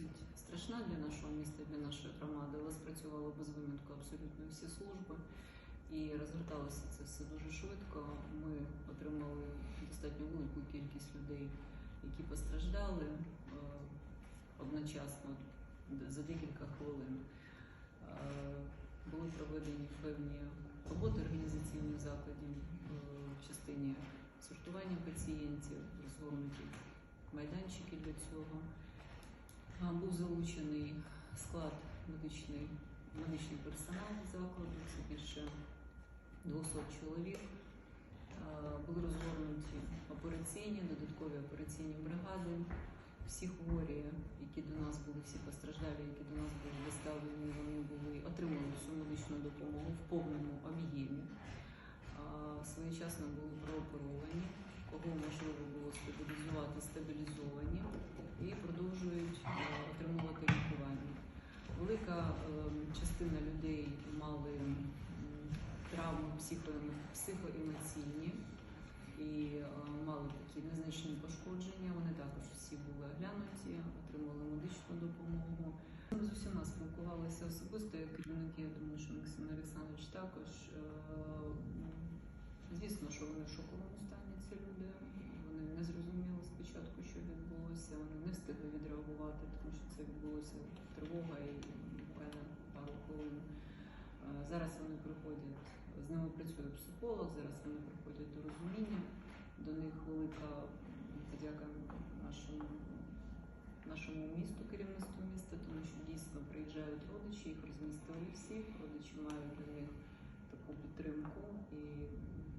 досить страшна для нашого міста, для нашої громади, але спрацювали без винятку абсолютно всі служби. І розгорталося це все дуже швидко. Ми отримали достатньо велику кількість людей, які постраждали е, одночасно за декілька хвилин. Е, Були проведені певні роботи організаційних закладів е, в частині сортування пацієнтів, розгорнуті майданчики для цього. Був залучений склад медичний, медичний персонал закладу, це більше 200 чоловік. Були розгорнуті операційні, додаткові операційні бригади. Всі хворі, які до нас були, всі постраждалі, які до нас були доставлені, вони були отримали всю медичну допомогу в повному об'ємі. Своєчасно були прооперовані, Велика е, частина людей мали травми психоемоційні і е, мали такі незначні пошкодження. Вони також всі були оглянуті, отримали медичну допомогу. Ми з усіма спілкувалися особисто як керівники. Я думаю, що Максим Олександрович також. Е, Звісно, що вони в шоковому стані ці люди. Вони не зрозуміли спочатку, що відбулося. Вони не встигли відреагувати, тому що це відбулося тривога і Зараз вони приходять, з ними працює психолог, зараз вони приходять до розуміння, до них велика подяка нашому нашому місту, керівництву міста, тому що дійсно приїжджають родичі, їх розмістили всіх, родичі мають для них таку підтримку, і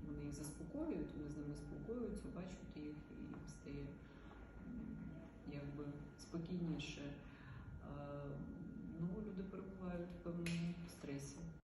вони їх заспокоюють, вони з ними спокоюються, бачать їх і стає якби спокійніше. Е, ну, Люди перебувають в певному.